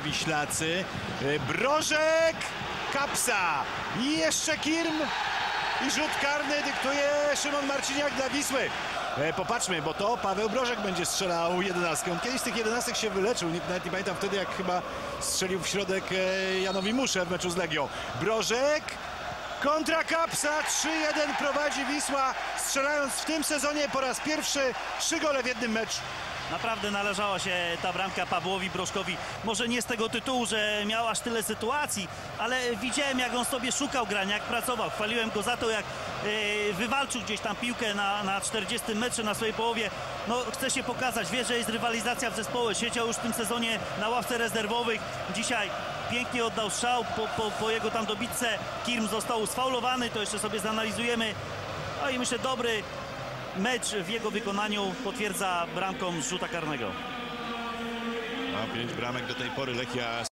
Wiślacy. E, Brożek, Kapsa i jeszcze Kirm. I rzut karny dyktuje Szymon Marciniak dla Wisły. E, Popatrzmy, bo to Paweł Brożek będzie strzelał jedenastką. Kiedyś z tych jedenastek się wyleczył, nawet nie pamiętam wtedy, jak chyba strzelił w środek e, Janowi Muszę w meczu z Legią. Brożek, kontra Kapsa, 3-1 prowadzi Wisła, strzelając w tym sezonie po raz pierwszy trzy gole w jednym meczu. Naprawdę należała się ta bramka Pawłowi Broszkowi. Może nie z tego tytułu, że miał aż tyle sytuacji, ale widziałem jak on sobie szukał grania, jak pracował. Chwaliłem go za to, jak e, wywalczył gdzieś tam piłkę na, na 40 metrze na swojej połowie. No chce się pokazać, wie, że jest rywalizacja w zespole. Siedział już w tym sezonie na ławce rezerwowych. Dzisiaj pięknie oddał strzał po, po, po jego tam dobitce. Kirm został sfaulowany, to jeszcze sobie zanalizujemy. No i myślę dobry mecz w jego wykonaniu potwierdza bramką z rzuta karnego. A pięć bramek do tej pory Lechia